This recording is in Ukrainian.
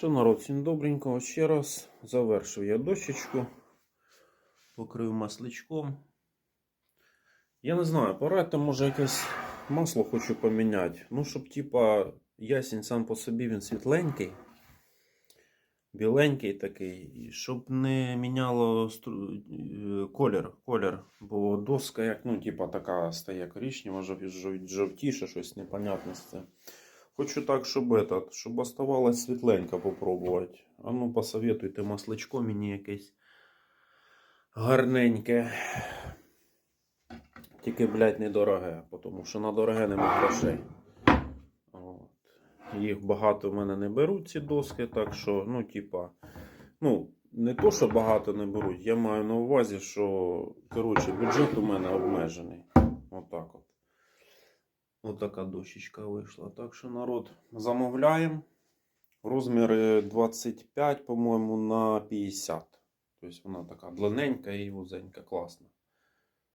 Що народ, всім добренького. Ще раз завершив я дощечку, покрив масличком. Я не знаю, порадьте, може якесь масло хочу поміняти. Ну, щоб типа ясень сам по собі він світленький, біленький такий, щоб не міняло стру- е, колір, колір. Бо доска, як, ну, типа така стає коричнева, жов- жов- жовтіше, щось непонятне з цим. Хочу так, щоб этот, щоб оставалось світленько попробувати. А ну посоветуйте масличко мені якесь гарненьке. Тільки, блядь, недороге, тому що на дороге нема грошей. От. Їх багато в мене не беруть, ці доски, так що, ну, типа, ну, не то, що багато не беруть, я маю на увазі, що, коротше, бюджет у мене обмежений. Отак от. Ось така дощечка вийшла. Так що народ замовляємо. Розміри 25, по-моєму, на 50. Тобто вона така длинненька і вузенька, класна.